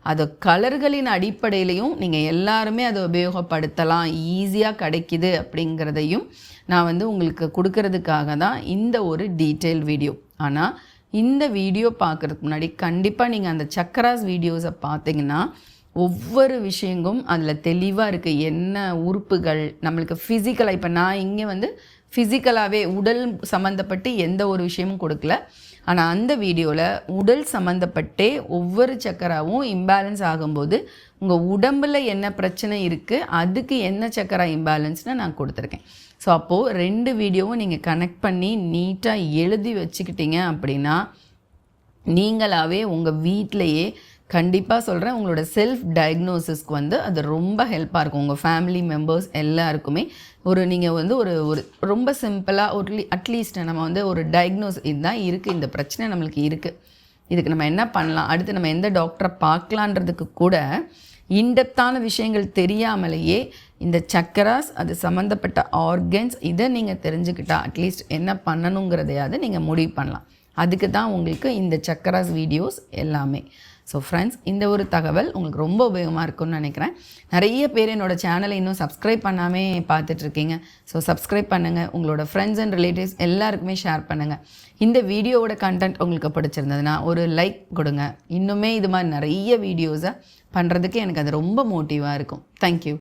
அது கலர்களின் அடிப்படையிலையும் நீங்கள் எல்லாருமே அதை உபயோகப்படுத்தலாம் ஈஸியாக கிடைக்கிது அப்படிங்கிறதையும் நான் வந்து உங்களுக்கு கொடுக்கறதுக்காக தான் இந்த ஒரு டீட்டெயில் வீடியோ ஆனால் இந்த வீடியோ பார்க்குறதுக்கு முன்னாடி கண்டிப்பாக நீங்கள் அந்த சக்கராஸ் வீடியோஸை பார்த்தீங்கன்னா ஒவ்வொரு விஷயங்களும் அதில் தெளிவாக இருக்குது என்ன உறுப்புகள் நம்மளுக்கு ஃபிசிக்கலாக இப்போ நான் இங்கே வந்து ஃபிசிக்கலாகவே உடல் சம்மந்தப்பட்டு எந்த ஒரு விஷயமும் கொடுக்கல. ஆனால் அந்த வீடியோவில் உடல் சம்மந்தப்பட்டே ஒவ்வொரு சக்கராவும் இம்பேலன்ஸ் ஆகும்போது உங்கள் உடம்பில் என்ன பிரச்சனை இருக்குது அதுக்கு என்ன சக்கரா இம்பேலன்ஸ்னு நான் கொடுத்துருக்கேன். ஸோ அப்போது ரெண்டு வீடியோவும் நீங்கள் கனெக்ட் பண்ணி நீட்டாக எழுதி வச்சுக்கிட்டீங்க அப்படின்னா நீங்களாகவே உங்கள் வீட்டிலையே கண்டிப்பாக சொல்கிறேன் உங்களோட செல்ஃப் டயக்னோசிஸ்க்கு வந்து அது ரொம்ப ஹெல்ப்பாக இருக்கும். உங்கள் ஃபேமிலி மெம்பர்ஸ் எல்லாருக்குமே. ஒரு நீங்கள் வந்து ஒரு ஒரு ரொம்ப சிம்பிளாக ஒரு அட்லீஸ்ட் நம்ம வந்து ஒரு டயக்னோஸ் இதுதான் இருக்குது இந்த பிரச்சனை நம்மளுக்கு இருக்குது இதுக்கு நம்ம என்ன பண்ணலாம்? அடுத்து நம்ம எந்த டாக்டரை பார்க்கலான்றதுக்கு கூட இன்டெப்த்தான விஷயங்கள் தெரியாமலேயே இந்த சக்கராஸ் அது சம்மந்தப்பட்ட ஆர்கன்ஸ் இதை நீங்கள் தெரிஞ்சுக்கிட்டால் அட்லீஸ்ட் என்ன பண்ணணுங்கிறதையாவது நீங்கள் முடிவு பண்ணலாம். அதுக்கு தான் உங்களுக்கு இந்த சக்கராஸ் வீடியோஸ் எல்லாமே. ஸோ ஃப்ரெண்ட்ஸ் இந்த ஒரு தகவல் உங்களுக்கு ரொம்ப உபயோகமாக இருக்கும்னு நினைக்கிறேன். நிறைய பேர் என்னோடய சேனலை இன்னும் சப்ஸ்கிரைப் பண்ணாமே பார்த்துட்ருக்கீங்க ஸோ சப்ஸ்கிரைப் பண்ணுங்கள் உங்களோட ஃப்ரெண்ட்ஸ் அண்ட் ரிலேட்டிவ்ஸ் எல்லாருக்குமே ஷேர் பண்ணுங்கள் இந்த வீடியோவோட கண்டென்ட் உங்களுக்கு பிடிச்சிருந்ததுன்னா ஒரு லைக் கொடுங்க. இன்னுமே இது மாதிரி நிறைய வீடியோஸை பண்ணுறதுக்கு எனக்கு அது ரொம்ப மோட்டிவாக இருக்கும். தேங்க்யூ